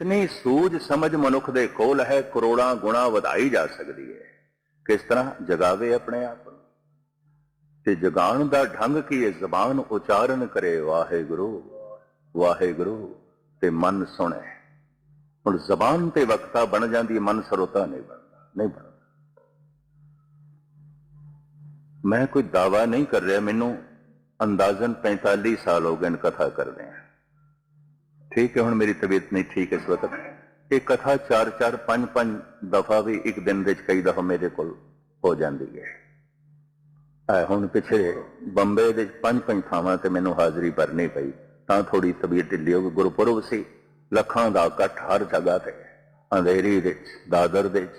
ਇਤਨੀ ਸੂਝ ਸਮਝ ਮਨੁੱਖ ਦੇ ਕੋਲ ਹੈ, ਕਰੋੜਾਂ ਗੁਣਾ ਵਧਾਈ ਜਾ ਸਕਦੀ ਹੈ। ਕਿਸ ਤਰ੍ਹਾਂ ਜਗਾਵੇ ਆਪਣੇ ਆਪ ਨੂੰ? ਤੇ ਜਗਾਉਣ ਦਾ ਢੰਗ ਕੀ ਹੈ? ਜ਼ਬਾਨ ਉਚਾਰਨ ਕਰੇ, ਵਾਹਿਗੁਰੂ ਵਾਹਿਗੁਰੂ, ਤੇ ਮਨ ਸੁਣੇ। ਹੁਣ ਜ਼ਬਾਨ ਤੇ ਵਕਤਾ ਬਣ ਜਾਂਦੀ, ਮਨ ਸਰੋਤਾ ਨਹੀਂ ਬਣਦਾ ਨਹੀਂ ਬਣਦਾ। ਮੈਂ ਕੋਈ ਦਾਵਾ ਨਹੀਂ ਕਰ ਰਿਹਾ, ਮੈਨੂੰ ਅੰਦਾਜ਼ਨ 45 ਸਾਲ ਹੋ ਗਏ ਕਥਾ ਕਰਦੇ ਆ। ਠੀਕ ਹੈ ਹੁਣ ਮੇਰੀ ਤਬੀਅਤ ਨਹੀਂ ਠੀਕ ਇਸ ਵਕਤ। ਇਹ ਕਥਾ 4 4 5 5 ਦਫਾ ਵੀ ਇੱਕ ਦਿਨ ਵਿੱਚ ਕਈ ਦਫਾ ਮੇਰੇ ਕੋਲ ਹੋ ਜਾਂਦੀ ਹੈ। ਆ ਹੁਣ ਪਿੱਛੇ ਬੰਬੇ ਦੇ ਪੰਜ ਪੰਜ ਥਾਵਾਂ ਤੇ ਮੈਨੂੰ ਹਾਜ਼ਰੀ ਭਰਨੀ ਪਈ। ਤਾਂ ਥੋੜੀ ਤਬੀਅਤ ਢਿੱਲੀ ਹੋ ਗਈ। ਗੁਰਪੁਰਬ ਸੀ। ਲੱਖਾਂ ਦਾ ਇਕੱਠ ਹਰ ਜਗ੍ਹਾ ਤੇ। ਅੰਧੇਰੀ ਦੇ ਦਾਦਰ ਦੇ ਵਿੱਚ,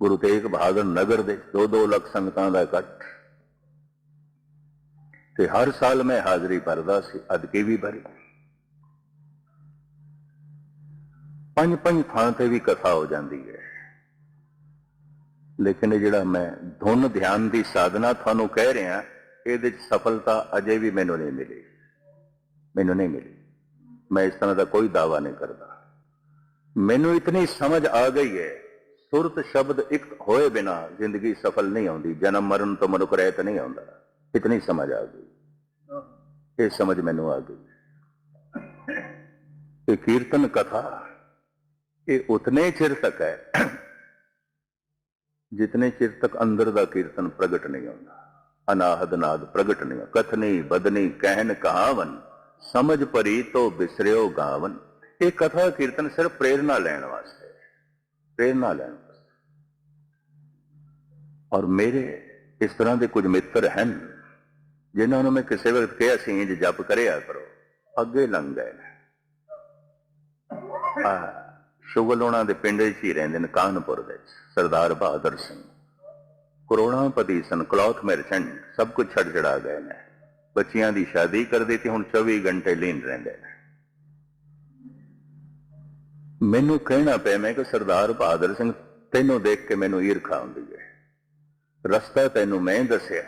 ਗੁਰੂ ਤੇਗ ਬਹਾਦਰ ਨਗਰ ਦੇ 2-2 ਲੱਖ ਸੰਗਤਾਂ ਦਾ ਇਕੱਠ। ਤੇ ਹਰ ਸਾਲ ਮੈਂ ਹਾਜ਼ਰੀ ਭਰਦਾ ਸੀ। ਅਦਕੇ ਵੀ ਭਰੀ। ਪੰਜ ਪੰਜ ਥਾਂ ਤੇ ਵੀ ਕਥਾ ਹੋ ਜਾਂਦੀ ਹੈ। ਲੇਕਿਨ ਇਹ ਜਿਹੜਾ ਮੈਂ ਧੁਨ ਧਿਆਨ ਦੀ ਸਾਧਨਾ ਤੁਹਾਨੂੰ ਕਹਿ ਰਿਹਾ, ਇਹਦੇ ਚ ਸਫਲਤਾ ਅਜੇ ਵੀ ਮੈਨੂੰ ਨਹੀਂ ਮਿਲੀ। ਮੈਨੂੰ ਨਹੀਂ ਮਿਲੀ। ਮੈਂ ਇਸ ਤਰ੍ਹਾਂ ਦਾ ਕੋਈ ਦਾਵਾ ਨਹੀਂ ਕਰਦਾ। ਮੈਨੂੰ ਇਤਨੀ ਸਮਝ ਆ ਗਈ ਹੈ, ਸੁਰਤ ਸ਼ਬਦ ਇੱਕ ਹੋਏ ਬਿਨਾ ਜ਼ਿੰਦਗੀ ਸਫਲ ਨਹੀਂ ਆਉਂਦੀ, ਜਨਮ ਮਰਨ ਤੋਂ ਮਨੁੱਖ ਰਹਿਤ ਨਹੀਂ ਆਉਂਦਾ। ਇਤਨੀ ਸਮਝ ਆ ਗਈ। ਇਹ ਸਮਝ ਮੈਨੂੰ ਆ ਗਈ। ਕਿ ਕੀਰਤਨ ਕਥਾ ਇਹ ਉਤਨੇ ਚਿਰ ਤੱਕ ਹੈ, ਜਿਤਨੇ ਚਿਰ ਤੱਕ ਅੰਦਰ ਦਾ ਕੀਰਤਨ ਪ੍ਰਗਟ ਨਹੀਂ ਹੁੰਦਾ। ਅਨਾਹਦ ਨਾਦ ਪ੍ਰਗਟ ਨਹੀਂ ਕਥਨੀ, ਬਦਨੀ ਕਹਿਨ ਕਹਾਵਨ, ਸਮਝ ਪਰੀ ਤੋ ਬਿਸਰਿਓ ਗਾਵਨ। ਇਹ ਕਥਾ ਕੀਰਤਨ ਸਿਰਫ ਪ੍ਰੇਰਣਾ ਲੈਣ ਵਾਸਤੇ ਹੈ। ਪ੍ਰੇਰਣਾ ਲੈਣ ਵਾਸਤੇ। ਔਰ ਮੇਰੇ ਇਸ ਤਰ੍ਹਾਂ ਦੇ ਕੁਝ ਮਿੱਤਰ ਹਨ, ਜਿਨ੍ਹਾਂ ਨੂੰ ਮੈਂ ਕਿਸੇ ਵਕਤ ਕਿਹਾ ਸੀ, ਇੰਜ ਜਪ ਕਰਿਆ ਕਰੋ, ਅੱਗੇ ਲੰਘ ਗਏ ਆ ਸ਼ੁਗਲ ਉਹਨਾਂ ਦੇ ਪਿੰਡ ਵਿੱਚ ਹੀ ਰਹਿੰਦੇ ਨੇ ਕਾਨਪੁਰ ਵਿੱਚ ਸਰਦਾਰ ਬਹਾਦਰ ਸਿੰਘ। ਕਰੋੜਾਪਤੀ ਸਨ ਕਲੌਥ ਮਰਚੈਂਟ ਸਭ ਕੁਝ ਛੱਡ ਛੜਾ ਗਏ ਨੇ। ਬੱਚਿਆਂ ਦੀ ਸ਼ਾਦੀ ਕਰ ਤੇ ਹੁਣ 24 ਘੰਟੇ ਲੀਨ ਰਹਿੰਦੇ ਨੇ। ਮੈਨੂੰ ਕਹਿਣਾ ਪਿਆ ਮੈਂ ਕਿ ਸਰਦਾਰ ਬਹਾਦਰ ਸਿੰਘ ਤੈਨੂੰ ਦੇਖ ਕੇ ਮੈਨੂੰ ਈਰਖਾ ਆਉਂਦੀ ਹੈ। ਰਸਤਾ ਤੈਨੂੰ ਮੈਂ ਦੱਸਿਆ।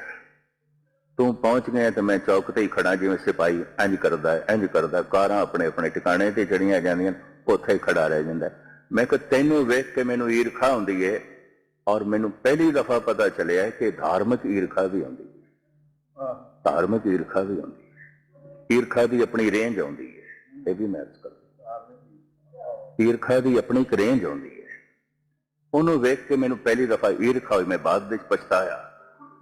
ਤੂੰ ਪਹੁੰਚ ਗਿਆ ਤੇ ਮੈਂ ਚੌਕ ਤੇ ਹੀ ਖੜਾ ਜਿਵੇਂ ਸਿਪਾਹੀ ਇੰਜ ਕਰਦਾ ਹੈ, ਇੰਜ ਕਰਦਾ। ਕਾਰਾਂ ਆਪਣੇ ਆਪਣੇ ਟਿਕਾਣੇ ਤੇ ਚੜੀਆਂ ਜਾਂਦੀਆਂ ਉੱਥੇ ਖੜਾ ਰਹਿ ਜਾਂਦਾ ਮੈਂ ਕਿ ਤੈਨੂੰ ਵੇਖ ਕੇ ਮੈਨੂੰ ਈਰਖਾ ਆਉਂਦੀ ਹੈ ਔਰ ਮੈਨੂੰ ਪਹਿਲੀ ਦਫਾ ਪਤਾ ਚੱਲਿਆ ਕਿ ਧਾਰਮਿਕ ਈਰਖਾ ਵੀ ਆਉਂਦੀ ਹੈ। ਧਾਰਮਿਕ ਈਰਖਾ ਵੀ ਹੁੰਦੀ ਹੈ। ਈਰਖਾ ਦੀ ਆਪਣੀ ਰੇਂਜ ਆਉਂਦੀ ਹੈ। ਇਹ ਵੀ ਮੈਂ ਅਰਜ਼ ਕਰਦਾ ਈਰਖਾ ਦੀ ਆਪਣੀ ਇੱਕ ਰੇਂਜ ਆਉਂਦੀ ਹੈ। ਉਹਨੂੰ ਵੇਖ ਕੇ ਮੈਨੂੰ ਪਹਿਲੀ ਦਫਾ ਈਰਖਾ ਹੋਈ। ਮੈਂ ਬਾਅਦ ਵਿੱਚ ਪਛਤਾਇਆ।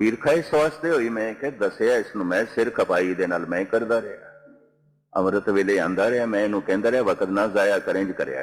ਈਰਖਾ ਇਸ ਵਾਸਤੇ ਹੋਈ, ਮੈਂ ਕਿ ਦੱਸਿਆ ਇਸ ਨੂੰ, ਮੈਂ ਸਿਰ ਖਪਾਈ ਦੇ ਨਾਲ ਮੈਂ ਕਰਦਾ ਰਿਹਾ। ਅੰਮ੍ਰਿਤ ਵੇਲੇ ਆਂਦਾ ਰਿਹਾ ਮੈਂ ਇਹਨੂੰ ਕਹਿੰਦਾ ਰਿਹਾ ਵਕਤ ਨਾ ਜ਼ਾਇਆ ਕਰੇ ਇੰਜ ਕਰਿਆ